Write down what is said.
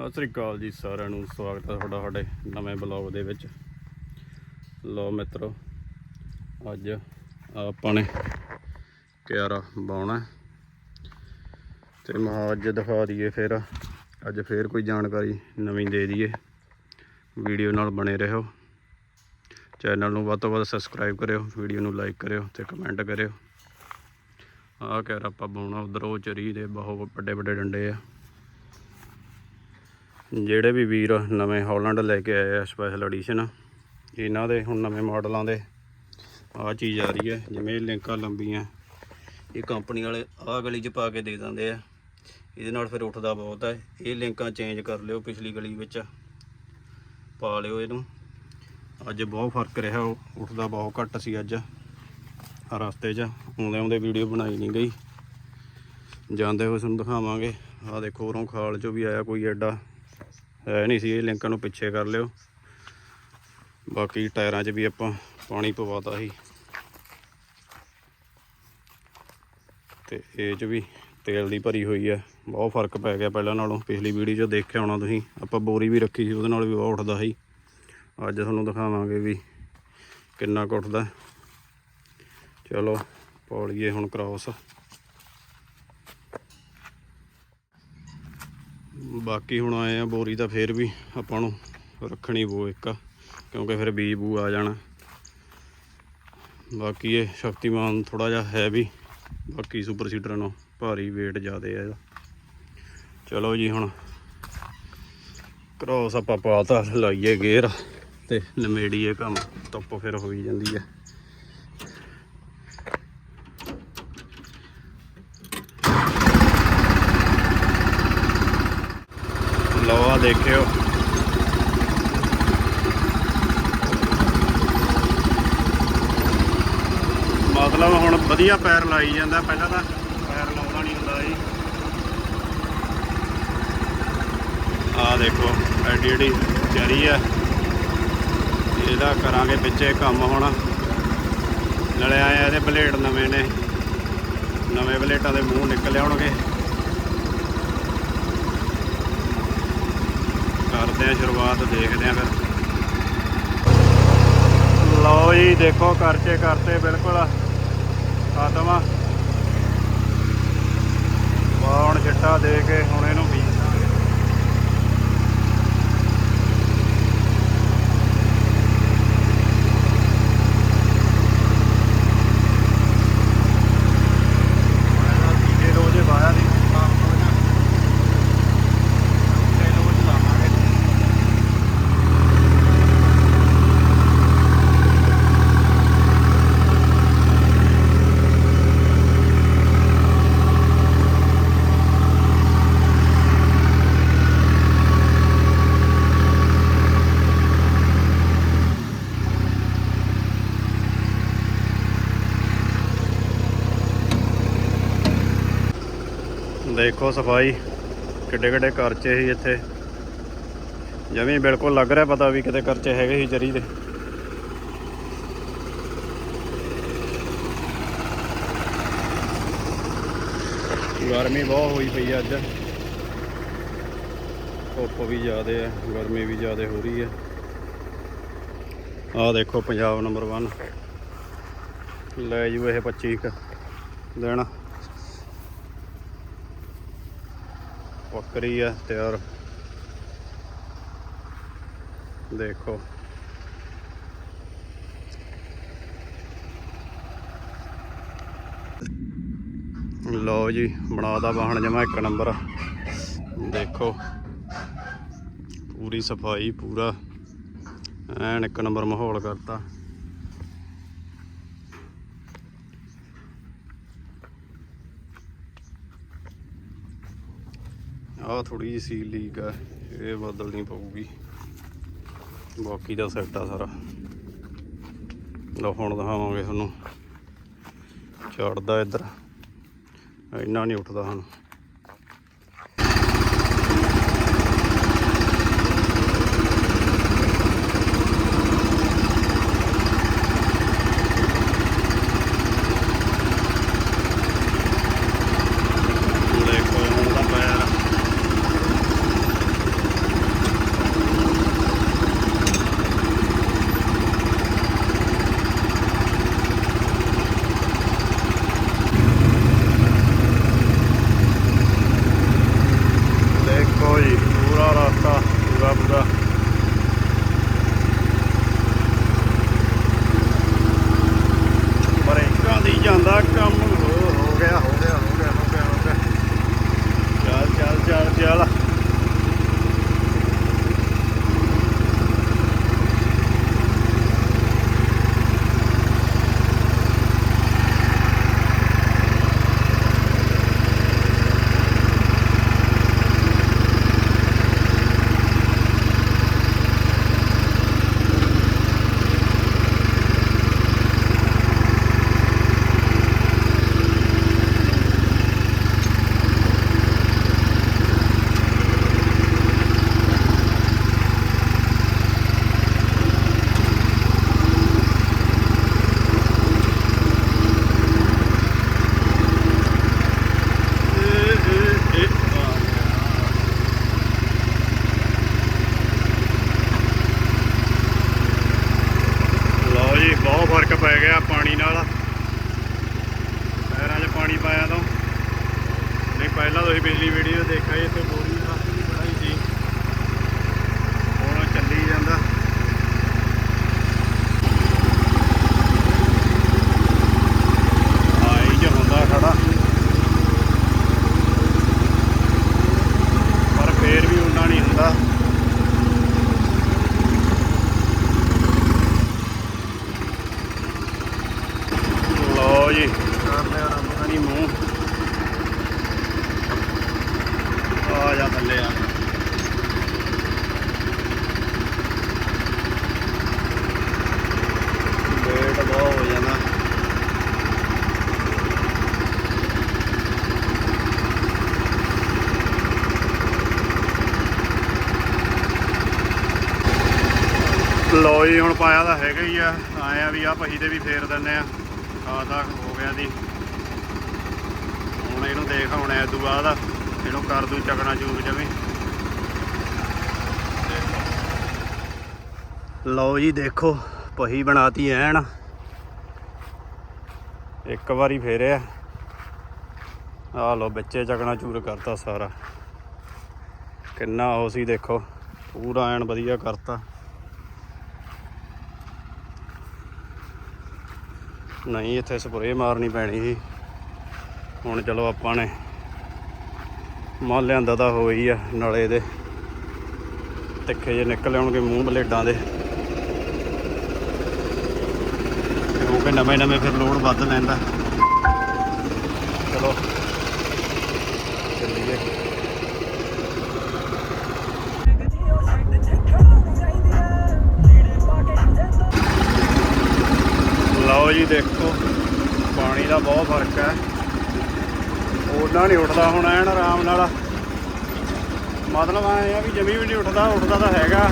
ਸਤਿ ਸ੍ਰੀ ਅਕਾਲ ਜੀ ਸਾਰਿਆਂ ਨੂੰ, ਸਵਾਗਤ ਹੈ ਤੁਹਾਡਾ ਸਾਡੇ ਨਵੇਂ ਬਲੌਗ ਦੇ ਵਿੱਚ। ਲੋ ਮਿੱਤਰੋ, ਅੱਜ ਆਪਾਂ ਨੇ ਕਿਆਰਾ ਬਾਉਣਾ ਹੈ। ਤੇ ਮਹਾ ਅੱਜ ਦਿਖਾ ਦਈਏ ਫਿਰ, ਅੱਜ ਫੇਰ ਕੋਈ ਜਾਣਕਾਰੀ ਨਵੀਂ ਦੇ ਦਈਏ। ਵੀਡੀਓ ਨਾਲ ਬਣੇ ਰਹੋ। ਚੈਨਲ ਨੂੰ ਵੱਧ ਤੋਂ ਵੱਧ ਸਬਸਕ੍ਰਾਈਬ ਕਰਿਓ, ਵੀਡੀਓ ਨੂੰ ਲਾਈਕ ਕਰਿਓ ਤੇ ਕਮੈਂਟ ਕਰਿਓ। ਆਹ ਕਿਆਰਾ ਆਪਾਂ ਬਾਉਣਾ, ਉਧਰ ਉਹ ਚਰੀ ਦੇ ਬਹੁਤ ਵੱਡੇ ਵੱਡੇ ਡੰਡੇ ਆ। ਜਿਹੜੇ ਵੀ ਵੀਰ ਨਵੇਂ ਹਾਲੈਂਡ ਲੈ ਕੇ ਆਏ ਆ ਸਪੈਸ਼ਲ ਐਡੀਸ਼ਨ ਇਹਨਾਂ ਦੇ ਹੁਣ ਨਵੇਂ ਮਾਡਲਾਂ ਦੇ। ਆਹ ਚੀਜ਼ ਆ ਰਹੀ ਹੈ, ਜਿਵੇਂ ਇਹ ਲਿੰਕਾਂ ਲੰਬੀਆਂ, ਇਹ ਕੰਪਨੀ ਵਾਲੇ ਆਹ ਗਲੀ 'ਚ ਪਾ ਕੇ ਦੇ ਦਿੰਦੇ ਆ। ਇਹਦੇ ਨਾਲ ਫਿਰ ਉੱਠਦਾ ਬਹੁਤ ਹੈ ਇਹ ਲਿੰਕਾਂ ਚੇਂਜ ਕਰ ਲਿਓ ਪਿਛਲੀ ਗਲੀ ਵਿੱਚ। ਪਾ ਲਿਓ ਇਹਨੂੰ। ਅੱਜ ਬਹੁਤ ਫ਼ਰਕ ਰਿਹਾ, ਉਹ ਉੱਠਦਾ ਬਹੁਤ ਘੱਟ ਸੀ ਅੱਜ। ਰਸਤੇ 'ਚ ਆਉਂਦੇ ਆਉਂਦੇ ਵੀਡੀਓ ਬਣਾਈ ਨਹੀਂ ਗਈ। ਜਾਂਦੇ ਹੋਏ ਤੁਹਾਨੂੰ ਦਿਖਾਵਾਂਗੇ। ਆਹ ਦੇਖੋ ਉਰੋਂ ਖਾਲ 'ਚੋਂ ਵੀ ਆਇਆ ਕੋਈ ਐਡਾ। ਹੈ ਨਹੀਂ ਸੀ, ਇਹ ਲਿੰਕਾਂ ਨੂੰ ਪਿੱਛੇ ਕਰ ਲਿਓ। ਬਾਕੀ ਟਾਇਰਾਂ 'ਚ ਵੀ ਆਪਾਂ ਪਾਣੀ ਪਵਾਤਾ ਸੀ। ਤੇ ਇਹ 'ਚ ਵੀ ਤੇਲ ਦੀ ਭਰੀ ਹੋਈ ਹੈ। ਬਹੁਤ ਫ਼ਰਕ ਪੈ ਗਿਆ ਪਹਿਲਾਂ ਨਾਲੋਂ। ਪਿਛਲੀ ਵੀਡੀਓ 'ਚ ਦੇਖਿਆ ਹੋਣਾ ਤੁਸੀਂ। ਆਪਾਂ ਬੋਰੀ ਵੀ ਰੱਖੀ ਸੀ, ਉਹਦੇ ਨਾਲ ਵੀ ਬਹੁਤ ਉੱਠਦਾ ਸੀ। ਅੱਜ ਤੁਹਾਨੂੰ ਦਿਖਾਵਾਂਗੇ ਵੀ ਕਿੰਨਾ ਕੁ ਉੱਠਦਾ। ਚਲੋ ਪੌਲੀਏ ਹੁਣ ਕ੍ਰਾਸ ਬਾਕੀ ਹੁਣ ਆਏ ਆ ਬੋਰੀ ਤਾਂ ਫੇਰ ਵੀ ਆਪਾਂ ਨੂੰ ਰੱਖਣੀ ਬੋ ਇੱਕ, ਕਿਉਂਕਿ ਫਿਰ ਬੀਜ ਬੂ ਆ ਜਾਣਾ। ਬਾਕੀ ਇਹ ਸ਼ਕਤੀਮਾਨ ਥੋੜਾ ਜਿਹਾ ਹੈ ਵੀ, ਬਾਕੀ ਸੁਪਰ ਸੀਡਰ ਨਾਲੋਂ ਭਾਰੀ weight ਜ਼ਿਆਦੇ ਆ ਇਹਦਾ। ਚਲੋ ਜੀ ਹੁਣ ਕ੍ਰੋਸ ਆਪਾਂ ਪਾਤਾ ਲਾਈਏ ਗੇਅਰ ਤੇ ਨਮੇੜੀਏ ਕੰਮ, ਧੁੱਪ ਫਿਰ ਹੋਈ ਜਾਂਦੀ ਹੈ ਲਓ ਆ ਦੇਖਿਓ। ਮਤਲਬ ਹੁਣ ਵਧੀਆ ਪੈਰ ਲਾਈ ਜਾਂਦਾ, ਪਹਿਲਾਂ ਤਾਂ ਪੈਰ ਲਾਉਂਦਾ ਨਹੀਂ ਹੁੰਦਾ ਜੀ ਆ ਦੇਖੋ, ਐਡੀ ਐਡੀ ਚਰੀ ਆ। ਇਹਦਾ ਕਰਾਂਗੇ ਪਿੱਛੇ ਕੰਮ ਹੁਣ। ਨਾਲੇ ਆਏ ਇਹਦੇ ਬਲੇਡ ਨਵੇਂ ਨੇ। ਨਵੇਂ ਬਲੇਟਾਂ ਦੇ ਮੂੰਹ ਨਿਕਲ ਆਉਣਗੇ। ਕਰਦੇ ਆ, ਸ਼ੁਰੂਆਤ ਦੇਖਦੇ ਆ ਫਿਰ। ਲਓ ਜੀ, ਦੇਖੋ ਕਰਚੇ ਕਰਤੇ ਬਿਲਕੁਲ। ਖਤਮ ਆ। ਹੁਣ ਚਿੱਟਾ ਦੇ ਕੇ ਹੁਣ ਇਹਨੂੰ ਦੇਖੋ ਸਫ਼ਾਈ, ਕਿੱਡੇ ਕਿੱਡੇ ਕਰਚੇ ਸੀ ਇੱਥੇ। ਜਮੀ ਬਿਲਕੁਲ ਲੱਗ ਰਿਹਾ ਪਤਾ ਵੀ ਕਿਤੇ ਕਰਚੇ ਹੈਗੇ ਸੀ ਜਰੀ ਦੇ। ਗਰਮੀ ਬਹੁਤ ਹੋਈ ਪਈ ਅੱਜ। ਧੁੱਪ ਵੀ ਜ਼ਿਆਦੇ ਹੈ ਗਰਮੀ ਵੀ ਜ਼ਿਆਦੇ ਹੋ ਰਹੀ ਹੈ ਆਹ ਦੇਖੋ ਪੰਜਾਬ ਨੰਬਰ 1 ਲੈ ਜੂ ਇਹ 25 ਕ ਦਿਨ। ਬੱਕਰੀ ਆ ਤਿਆਰ ਦੇਖੋ। ਲਓ ਜੀ ਬਣਾਦਾ ਵਾਹਣ ਜਮਾ ਇੱਕ ਨੰਬਰ। ਦੇਖੋ, ਪੂਰੀ ਸਫ਼ਾਈ, ਪੂਰਾ ਐਨ ਇੱਕ ਨੰਬਰ ਮਾਹੌਲ ਕਰਤਾ। ਆਹ ਥੋੜੀ ਜਿਹੀ ਸੀ ਲੀਕ ਆ, ਇਹ ਬਦਲਣੀ ਪਊਗੀ। ਬਾਕੀ ਦਾ ਸੈੱਟ ਆ ਸਾਰਾ। ਲਓ, ਹੁਣ ਦਿਖਾਵਾਂਗੇ ਤੁਹਾਨੂੰ। ਚੜਦਾ ਇੱਧਰ। ਇੰਨਾ ਨਹੀਂ ਉੱਠਦਾ ਹੁਣ ਦੇਖੋ ਹੁਣ ਦਾ ਪੈਰ ਦੇਖੋ ਜੀ ਪੂਰਾ ਰਸਤਾ ਪੂਰਾ ਪੂਰਾ ਬਰੇਕਾਂ ਦੀ ਜਾਂਦਾ ਕੰਮ ਹੋ ਹੋ ਗਿਆ ਹੋ ਗਿਆ ਹੋ ਗਿਆ ਹੋ ਗਿਆ ਹੋ ਗਿਆ ਚੱਲ ਚੱਲ ਚੱਲ ਚੱਲ ਇਹ ਇਹ ਇਹ ਆ ਗਿਆ ਲਓ ਜੀ ਬਹੁਤ ਫ਼ਰਕ ਪੈ ਗਿਆ ਪਾਣੀ ਨਾਲ ਪੈਰਾਂ 'ਚ ਪਾਣੀ ਪਾਇਆ ਤਾਂ ਨਹੀਂ ਪਹਿਲਾਂ ਤੁਸੀਂ ਪਿਛਲੀ ਵੀਡੀਓ ਦੇਖਿਆ ਜੀ ਇੱਥੇ ਬੋਰੀ ਦਾ ਬਣਾਈ ਸੀ ਹੁਣ ਚੱਲੀ ਜਾਂਦਾ ਆਈ ਚ ਹੁੰਦਾ ਖੜਾ ਪਰ ਫੇਰ ਵੀ ਉਨਾ ਨਹੀਂ ਹੁੰਦਾ ਲਓ ਜੀ ਕਰ ਲਿਆ ਰੱਬ ਦਾ ਨਹੀਂ ਮੂੰਹ ਆ ਜਾ ਥੱਲੇ ਆ ਵੇਟ ਬਹੁਤ ਹੋ ਜਾਣਾ ਲਓ ਜੀ, ਹੁਣ ਪਾਇਆ ਤਾਂ ਹੈਗਾ ਹੀ ਆ। ਆਏ ਆ ਵੀ ਆ ਪਹੀ ਦੇ ਵੀ ਫੇਰ ਦਿੰਨੇ ਆ। ਖਾਸਾ ਹੋ ਗਿਆ ਦੀ ਹੁਣ ਇਹਨੂੰ ਦੇਖ, ਹੁਣ ਐ ਦੂ ਬਾਅਦ ਇਹਨੂੰ ਕਰ ਦੂ ਚੱਕਣਾ ਚੂਰ ਜਮੀ। ਲਓ ਜੀ, ਦੇਖੋ, ਪਹੀ ਬਣਾਤੀ ਐਨ। ਇੱਕ ਵਾਰੀ ਫੇਰਿਆ ਆ। ਲਓ, ਵਿੱਚੇ ਚਕਣਾ ਚੂਰ ਕਰਤਾ ਸਾਰਾ। ਕਿੰਨਾ ਉਹ ਸੀ, ਦੇਖੋ। ਪੂਰਾ ਐਨ ਵਧੀਆ ਕਰਤਾ। ਨਹੀਂ, ਇੱਥੇ ਸਪਰੇਅ ਮਾਰਨੀ ਪੈਣੀ ਸੀ। ਹੁਣ ਚਲੋ ਆਪਾਂ ਨੇ ਮਾਲ ਲਿਆਂਦਾ ਤਾਂ ਹੋਈ ਆ ਨਾਲੇ ਦੇ। ਤਿੱਖੇ ਜੇ ਨਿਕਲ ਆਉਣਗੇ ਮੂੰਹ ਬਲੇਡਾਂ ਦੇ। ਕਿਉਂਕਿ ਨਵੇਂ ਨਵੇਂ ਫਿਰ ਲੋਡ ਵੱਧ ਲੈਂਦਾ। ਚਲੋ, ਚੱਲੀਏ। ਲਓ ਜੀ, ਦੇਖੋ। ਦਾ ਬਹੁਤ ਫ਼ਰਕ ਹੈ। ਉਹਨਾਂ ਨਹੀਂ ਉੱਠਦਾ ਹੁਣ ਐਨ ਆਰਾਮ ਨਾਲ। ਮਤਲਬ ਐ ਆ ਵੀ ਜਮੀ ਵੀ ਨਹੀਂ ਉੱਠਦਾ ਉੱਠਦਾ ਤਾਂ ਹੈਗਾ।